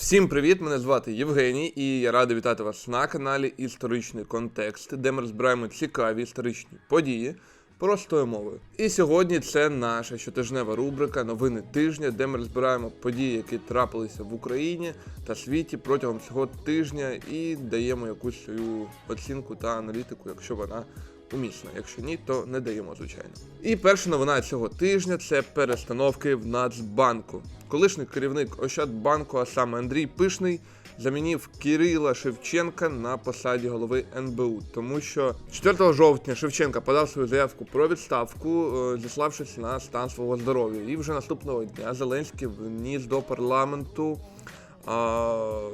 Всім привіт! Мене звати Євгеній, і я радий вітати вас на каналі Історичний контекст, де ми розбираємо цікаві історичні події простою мовою. І сьогодні це наша щотижнева рубрика Новини тижня, де ми розбираємо події, які трапилися в Україні та світі протягом цього тижня, і даємо якусь свою оцінку та аналітику, якщо вона умісна. Якщо ні, то не даємо, звичайно. І перша новина цього тижня це перестановки в Нацбанку. Колишній керівник Ощадбанку, а саме Андрій Пишний, замінив Кирила Шевченка на посаді голови НБУ, тому що 4 жовтня Шевченка подав свою заявку про відставку, е, зіславшись на стан свого здоров'я. І вже наступного дня Зеленський вніс до парламенту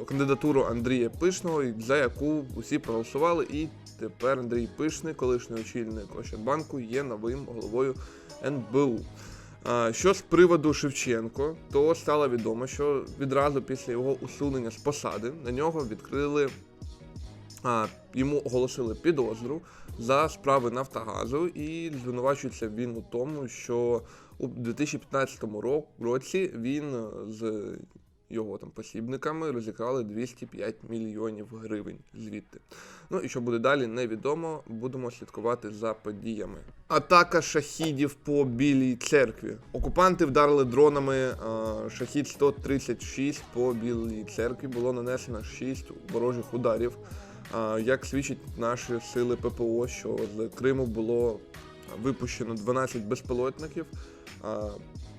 кандидатуру Андрія Пишного, за яку усі проголосували. І тепер Андрій Пишний, колишній очільник Ощадбанку, є новим головою НБУ. Що з приводу Шевченко, то стало відомо, що відразу після його усунення з посади на нього відкрили а, йому оголосили підозру за справи Нафтогазу, і звинувачується він у тому, що у 2015 році він е, з його там посібниками розікрали 205 мільйонів гривень звідти. Ну і що буде далі, невідомо. Будемо слідкувати за подіями. Атака шахідів по білій церкві. Окупанти вдарили дронами е, шахід 136 по білій церкві. Було нанесено 6 ворожих ударів. А, Як свідчать наші сили ППО, що з Криму було випущено 12 безпілотників, а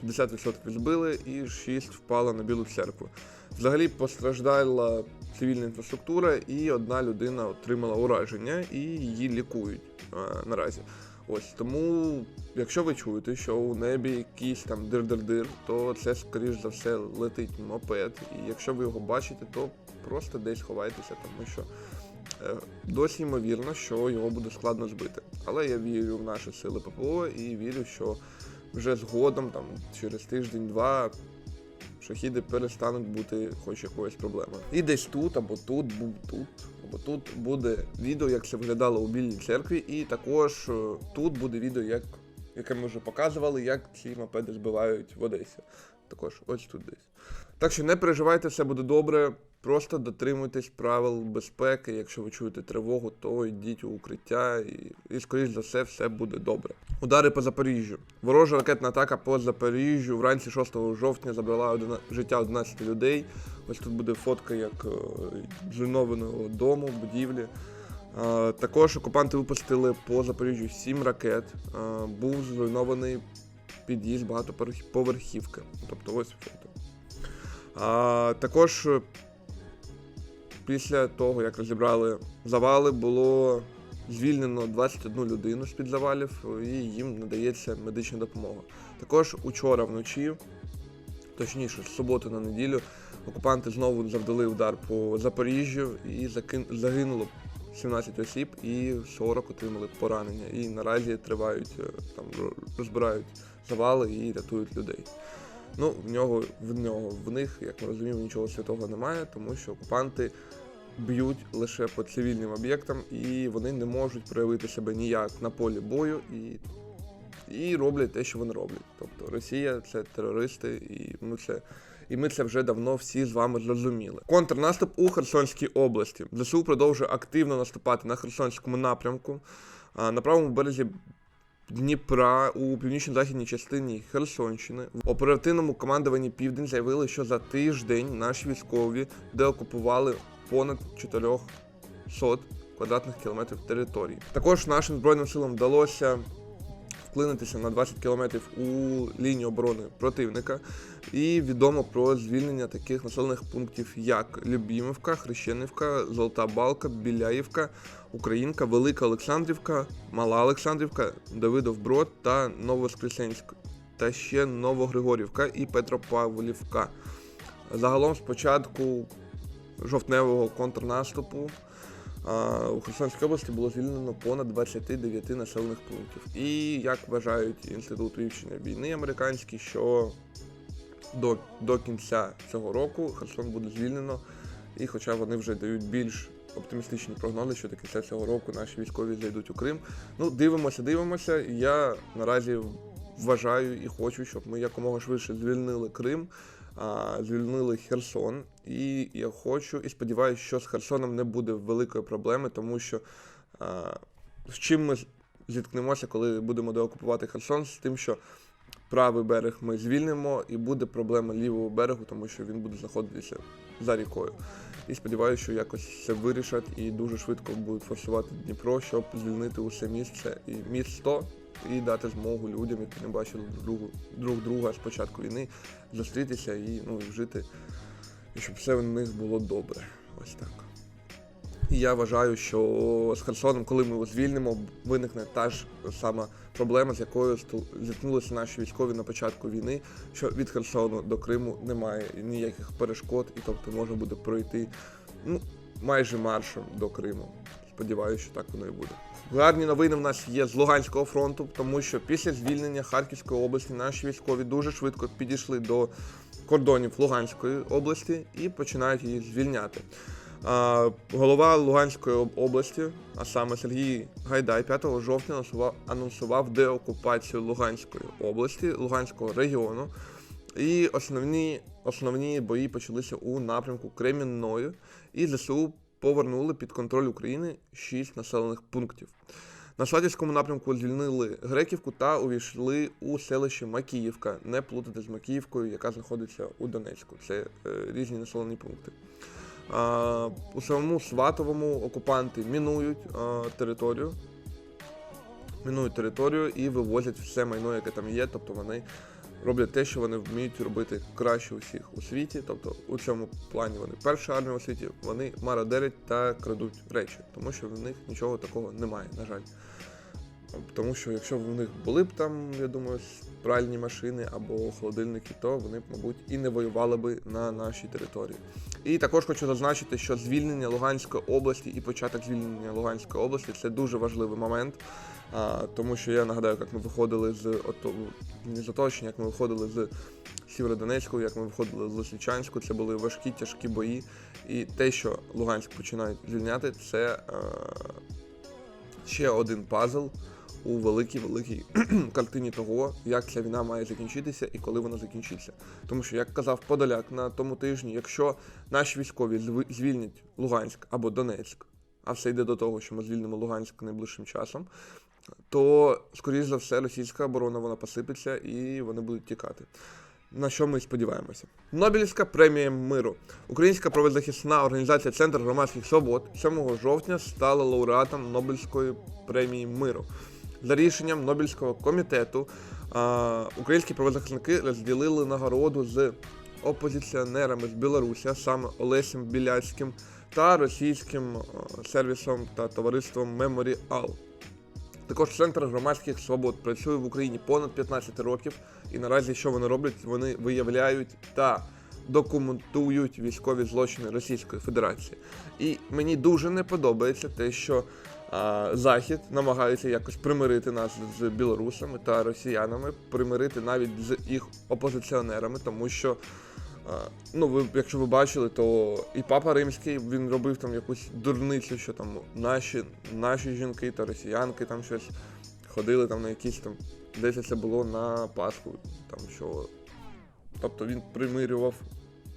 50% збили і 6 впало на Білу церкву. Взагалі постраждала цивільна інфраструктура, і одна людина отримала ураження, і її лікують а, наразі. Ось тому, якщо ви чуєте, що у небі якийсь там дир-дир-дир, то це скоріш за все летить мопед. І якщо ви його бачите, то просто десь ховайтеся, тому що Е, Досі ймовірно, що його буде складно збити. Але я вірю в наші сили ППО і вірю, що вже згодом, там через тиждень-два, шахіди перестануть бути хоч якоюсь проблемою. І десь тут, або тут, бу- тут, або тут буде відео, як це виглядало у Білій церкві, і також е, тут буде відео, як, яке ми вже показували, як ці мопеди збивають в Одесі. Також ось тут десь. Так що не переживайте, все буде добре. Просто дотримуйтесь правил безпеки. Якщо ви чуєте тривогу, то йдіть у укриття і, і скоріш за все, все буде добре. Удари по Запоріжжю. Ворожа ракетна атака по Запоріжжю вранці 6 жовтня забрала одина- життя 11 людей. Ось тут буде фотка як е, зруйнованого дому, будівлі. Е, Також окупанти випустили по Запоріжжю 7 ракет. Е, Був зруйнований під'їзд багатоповерхівки. Тобто ось фото. А, також після того, як розібрали завали, було звільнено 21 людину з-під завалів, і їм надається медична допомога. Також учора вночі, точніше, з суботи на неділю, окупанти знову завдали удар по Запоріжжю і загинуло 17 осіб і 40 отримали поранення. І наразі тривають е, там розбирають завали і рятують людей. Ну, в нього, в нього, в них, як ми розуміємо, нічого святого немає, тому що окупанти б'ють лише по цивільним об'єктам, і вони не можуть проявити себе ніяк на полі бою і, і роблять те, що вони роблять. Тобто Росія це терористи, і ми це. І ми це вже давно всі з вами зрозуміли. Контрнаступ у Херсонській області. ЗСУ продовжує активно наступати на Херсонському напрямку. На правому березі Дніпра у північно-західній частині Херсонщини в оперативному командуванні Південь заявили, що за тиждень наші військові деокупували понад 400 квадратних кілометрів території. Також нашим збройним силам вдалося вклинитися на 20 кілометрів у лінію оборони противника. І відомо про звільнення таких населених пунктів, як Любімівка, Хрещенівка, Золота Балка, Біляївка, Українка, Велика Олександрівка, Мала Олександрівка, Давидов Брод та Новоскресенськ, та ще Новогригорівка і Петропавлівка. Загалом з початку жовтневого контрнаступу у Херсонській області було звільнено понад 29 населених пунктів. І як вважають інститут вивчення війни американський, що до, до кінця цього року Херсон буде звільнено, і хоча вони вже дають більш оптимістичні прогнози, що до кінця цього року наші військові зайдуть у Крим. Ну, дивимося, дивимося. Я наразі вважаю і хочу, щоб ми якомога швидше звільнили Крим. Звільнили Херсон. І я хочу і сподіваюся, що з Херсоном не буде великої проблеми, тому що з чим ми зіткнемося, коли будемо деокупувати Херсон, з тим, що правий берег ми звільнимо, і буде проблема лівого берегу, тому що він буде знаходитися за рікою. І сподіваюся, що якось це вирішать і дуже швидко будуть форсувати Дніпро, щоб звільнити усе місце і місто, і дати змогу людям, які не бачили друг, друг друга з початку війни, зустрітися і ну, жити, і щоб все в них було добре. Ось так. І я вважаю, що з Херсоном, коли ми його звільнимо, виникне та ж сама проблема, з якою зіткнулися наші військові на початку війни, що від Херсону до Криму немає ніяких перешкод, і тобто можна буде пройти ну, майже маршем до Криму. Сподіваюся, що так воно і буде. Гарні новини в нас є з Луганського фронту, тому що після звільнення Харківської області наші військові дуже швидко підійшли до кордонів Луганської області і починають її звільняти. Голова Луганської області, а саме Сергій Гайдай, 5 жовтня анонсував, деокупацію Луганської області, Луганського регіону. І основні, основні бої почалися у напрямку Кремінної, і ЗСУ повернули під контроль України 6 населених пунктів. На Сватівському напрямку звільнили Греківку та увійшли у селище Макіївка. Не плутати з Макіївкою, яка знаходиться у Донецьку. Це е, різні населені пункти. А, у самому Сватовому окупанти мінують а, територію. Мінують територію і вивозять все майно, яке там є. Тобто вони роблять те, що вони вміють робити краще усіх у світі. Тобто у цьому плані вони перша армія у світі, вони мародерять та крадуть речі, тому що в них нічого такого немає, на жаль. Тому що якщо в них були б там, я думаю, пральні машини або холодильники, то вони б, мабуть, і не воювали би на нашій території. І також хочу зазначити, що звільнення Луганської області і початок звільнення Луганської області це дуже важливий момент. Тому що я нагадаю, як ми виходили з не з оточення, як ми виходили з Сєвєродонецьку, як ми виходили з Лисичанську, це були важкі, тяжкі бої. І те, що Луганськ починають звільняти, це е, ще один пазл у великій великій картині того, як ця війна має закінчитися і коли вона закінчиться. Тому що, як казав Подоляк на тому тижні, якщо наші військові звільнять Луганськ або Донецьк, а все йде до того, що ми звільнимо Луганськ найближчим часом, то, скоріш за все, російська оборона вона посипеться і вони будуть тікати. На що ми сподіваємося. Нобелівська премія миру. Українська правозахисна організація Центр громадських свобод 7 жовтня стала лауреатом Нобелівської премії миру. За рішенням Нобелівського комітету українські правозахисники розділили нагороду з опозиціонерами з Білорусі, саме Олесем Біляцьким та російським сервісом та товариством Меморіал. Також центр громадських свобод працює в Україні понад 15 років, і наразі що вони роблять? Вони виявляють та документують військові злочини Російської Федерації. І мені дуже не подобається те, що Захід намагається якось примирити нас з білорусами та росіянами, примирити навіть з їх опозиціонерами, тому що. Ну, ви, якщо ви бачили, то і папа римський він робив там якусь дурницю, що там наші, наші жінки та росіянки там щось ходили там на якісь там, десь це було на Пасху, там що. Тобто він примирював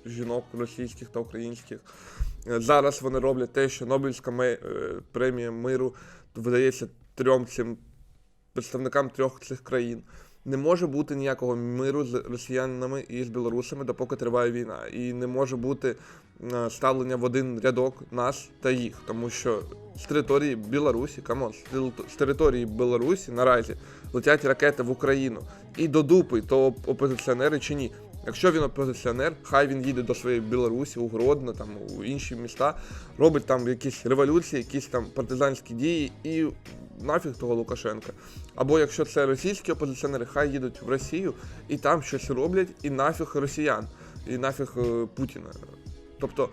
жінок російських та українських. Е, Зараз вони роблять те, що Нобелівська е, премія миру видається трьом цим представникам трьох цих країн. Не може бути ніякого миру з росіянами і з білорусами, допоки триває війна. І не може бути е, ставлення в один рядок нас та їх, тому що з території Білорусі, камон, з території Білорусі наразі летять ракети в Україну. І до дупи, то опозиціонери чи ні. Якщо він опозиціонер, хай він їде до своєї Білорусі, у Гродно, там у інші міста, робить там якісь революції, якісь там партизанські дії і нафіг того Лукашенка. Або якщо це російські опозиціонери, хай їдуть в Росію і там щось роблять, і нафіг росіян, і нафіг е, Путіна. Тобто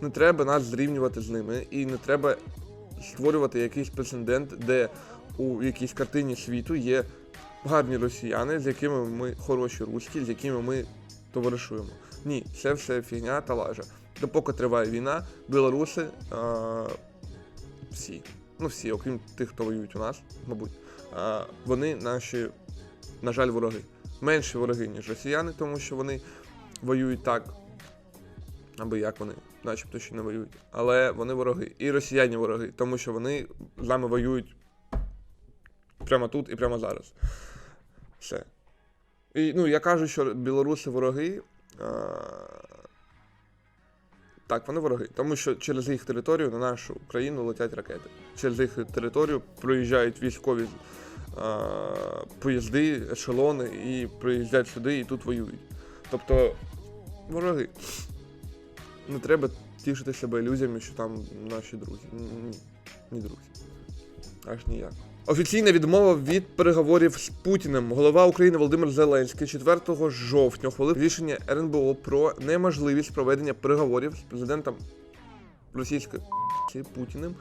не треба нас зрівнювати з ними, і не треба створювати якийсь прецедент, де у якійсь картині світу є гарні росіяни, з якими ми хороші руські, з якими ми товаришуємо. Ні, це все фігня та лажа. Допоки триває війна, білоруси а, всі, ну всі, окрім тих, хто воюють у нас, мабуть, а, вони наші, на жаль, вороги. Менші вороги, ніж росіяни, тому що вони воюють так, аби як вони, начебто ще не воюють. Але вони вороги. І росіяни вороги, тому що вони з нами воюють прямо тут і прямо зараз. Все. І, ну, я кажу, що білоруси вороги. А... Так, вони вороги, тому що через їх територію на нашу країну летять ракети. Через їх територію проїжджають військові а, поїзди, ешелони і приїздять сюди і тут воюють. Тобто вороги. Не треба тішити себе ілюзіями, що там наші друзі. Ні друзі. Аж ніяк. Офіційна відмова від переговорів з Путіним. Голова України Володимир Зеленський 4 жовтня ухвалив рішення РНБО про неможливість проведення переговорів з президентом Російської Путіним.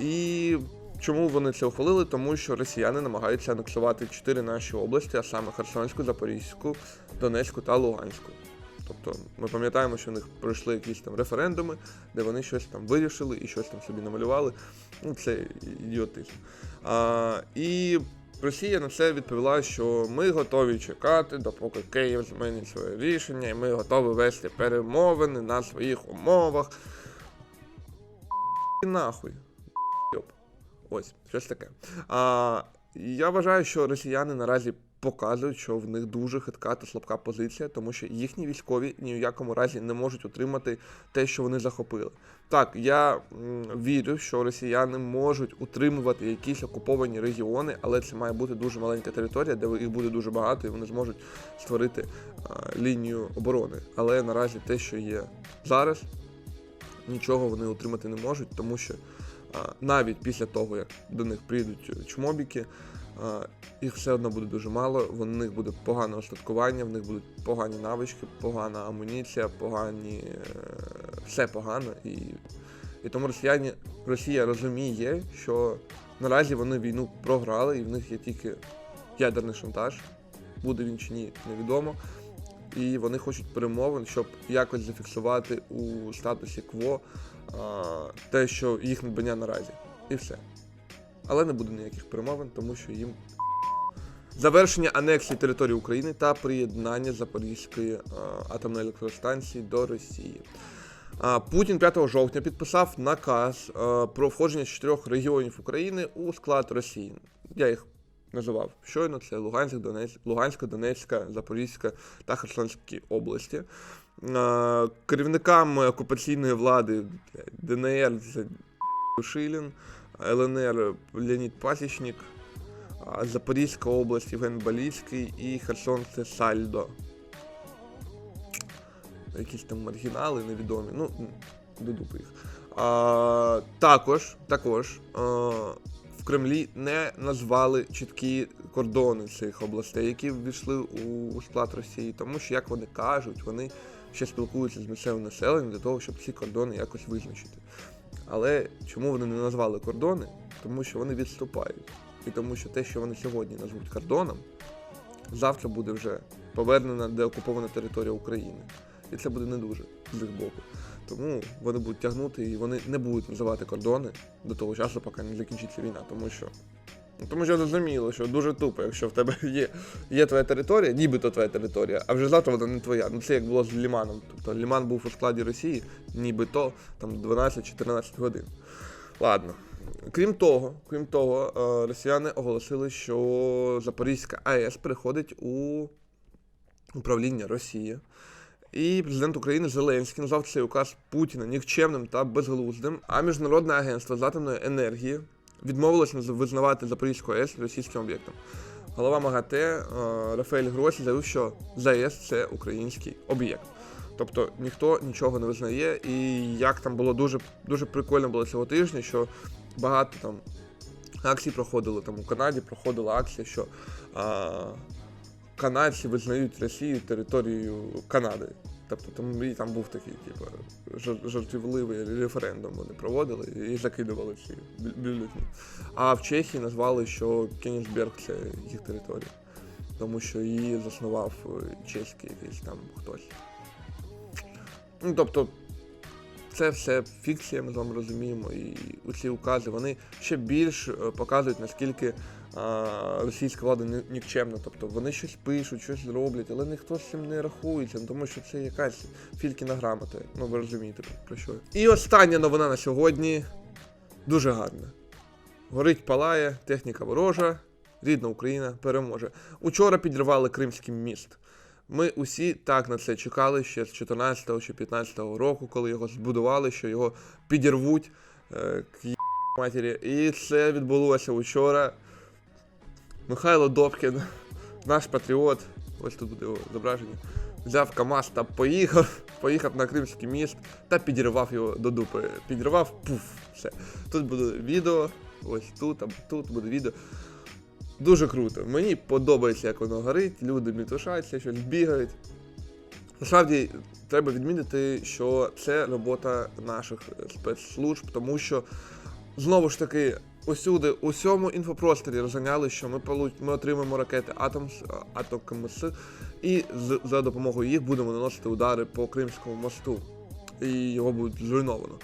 І чому вони це ухвалили? Тому що росіяни намагаються анексувати чотири наші області, а саме Херсонську, Запорізьку, Донецьку та Луганську. Тобто ми пам'ятаємо, що в них пройшли якісь там референдуми, де вони щось там вирішили і щось там собі намалювали. Ну, це ідіотизм. А, і Росія на це відповіла, що ми готові чекати, допоки Київ змінить своє рішення, і ми готові вести перемовини на своїх умовах. І нахуй. Ось, щось таке. А, я вважаю, що росіяни наразі показують, що в них дуже хитка та слабка позиція, тому що їхні військові ні в якому разі не можуть утримати те, що вони захопили. Так, я вірю, що росіяни можуть утримувати якісь окуповані регіони, але це має бути дуже маленька територія, де їх буде дуже багато, і вони зможуть створити а, лінію оборони. Але наразі те, що є зараз, нічого вони утримати не можуть, тому що а, навіть після того, як до них прийдуть чмобіки, їх все одно буде дуже мало, в них буде погане остаткування, в них будуть погані навички, погана амуніція, погані. е, все погано. І, і тому росіяни, Росія розуміє, що наразі вони війну програли, і в них є тільки ядерний шантаж. Буде він чи ні, невідомо. І вони хочуть перемовин, щоб якось зафіксувати у статусі КВО а, те, що їх надбання наразі. І все. Але не буде ніяких перемовин, тому що їм завершення анексії території України та приєднання Запорізької атомної електростанції до Росії. Путін 5 жовтня підписав наказ про входження чотирьох регіонів України у склад Росії. Я їх називав щойно: це Луганськ, Донецьк, Луганська, Донецька, Запорізька та Херсонські області. А, Керівниками окупаційної влади ДНР це Шилін, ЛНР Леонід Пасічник, Запорізька область Євген Баліцький і Херсон це Сальдо. Якісь там маргінали невідомі. Ну, до дупи їх. А, також, також а, в Кремлі не назвали чіткі кордони цих областей, які ввійшли у склад Росії, тому що, як вони кажуть, вони ще спілкуються з місцевим населенням для того, щоб ці кордони якось визначити. Але чому вони не назвали кордони? Тому що вони відступають. І тому що те, що вони сьогодні назвуть кордоном, завтра буде вже повернена деокупована територія України. І це буде не дуже з їх боку. Тому вони будуть тягнути і вони не будуть називати кордони до того часу, поки не закінчиться війна. Тому що. Ну, Тому що зрозуміло, що дуже тупо, якщо в тебе є, є твоя територія, нібито твоя територія, а вже завтра вона не твоя. Ну це як було з Ліманом. Тобто Ліман був у складі Росії, нібито там 12-14 годин. Ладно. Крім того, крім того, е, росіяни оголосили, що Запорізька АЕС переходить у управління Росії. І президент України Зеленський назвав цей указ Путіна нікчемним та безглуздим. А міжнародне агентство з атомної енергії відмовилося визнавати Запорізьку АЕС російським об'єктом. Голова МАГАТЕ е, Рафаель Гросі заявив, що ЗАЕС це український об'єкт. Тобто ніхто нічого не визнає, і як там було дуже дуже прикольно було цього тижня, що багато там акцій проходили там у Канаді, проходила акція, що а, канадці визнають Росію територією Канади. Тобто там, і там був такий, типу, жартівливий референдум вони проводили і закидували бю- бюлетні. А в Чехії назвали, що Кенігсберг це їх територія, тому що її заснував е, чеський якийсь там хтось. Ну, тобто, це все фікція, ми з вами розуміємо, і ці укази вони ще більш е, показують, наскільки російська влада ні- нікчемна. Тобто вони щось пишуть, щось роблять, але ніхто з цим не рахується, ну, тому що це якась фількіна грамота. Ну ви розумієте про що. І остання новина на сьогодні дуже гарна. Горить палає, техніка ворожа, рідна Україна переможе. Учора підірвали Кримський міст. Ми усі так на це чекали ще з 14 чи 15 року, коли його збудували, що його підірвуть е, к матері. І це відбулося учора. Михайло Добкін, наш патріот, ось тут буде його зображення, взяв КАМАЗ та поїхав, поїхав на Кримський міст та підірвав його до дупи. Підірвав, пуф, все. Тут буде відео, ось тут, або тут буде відео. Дуже круто. Мені подобається, як воно горить, люди мітушаться, щось бігають. Насправді, треба відмітити, що це робота наших спецслужб, тому що знову ж таки, усюди, у всьому інфопросторі розганяли, що ми, полу- ми отримаємо ракети Атомс, Атокмс, і з, за допомогою їх будемо наносити удари по Кримському мосту. І його буде зруйновано.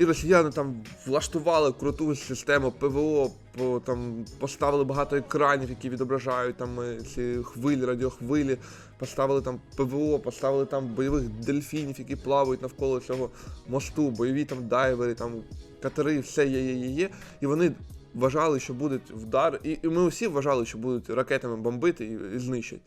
І росіяни там влаштували круту систему ПВО, по, там, поставили багато екранів, які відображають там е, ці хвилі, радіохвилі, поставили там ПВО, поставили там бойових дельфінів, які плавають навколо цього мосту, бойові там дайвери, там катери, все є, є, є, є. І вони вважали, що буде вдар. І, і ми всі вважали, що будуть ракетами бомбити і, і знищать.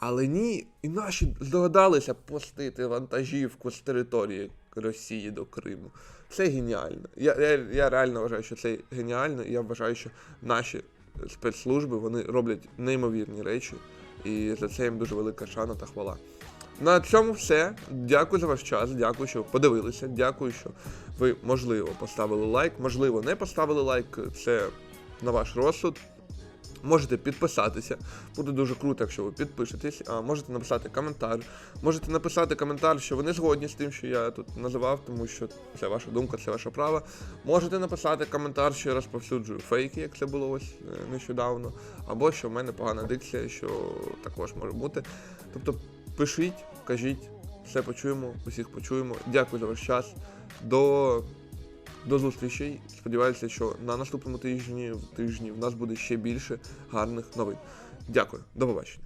Але ні, і наші здогадалися пустити вантажівку з території Росії до Криму. Це геніально. Я, я, я реально вважаю, що це геніально, я вважаю, що наші спецслужби вони роблять неймовірні речі, і за це їм дуже велика шана та хвала. На цьому все. Дякую за ваш час. Дякую, що подивилися. Дякую, що ви, можливо, поставили лайк, можливо, не поставили лайк. Це на ваш розсуд. Можете підписатися. Буде дуже круто, якщо ви підпишетесь. А можете написати коментар. Можете написати коментар, що ви не згодні з тим, що я тут називав, тому що це ваша думка, це ваше право. Можете написати коментар, що я розповсюджую фейки, як це було ось е, нещодавно, або що в мене погана дикція, що також може бути. Тобто пишіть, кажіть, все почуємо, усіх почуємо. Дякую за ваш час. До до зустрічей. Сподіваюся, що на наступному тижні, тижні в нас буде ще більше гарних новин. Дякую, до побачення.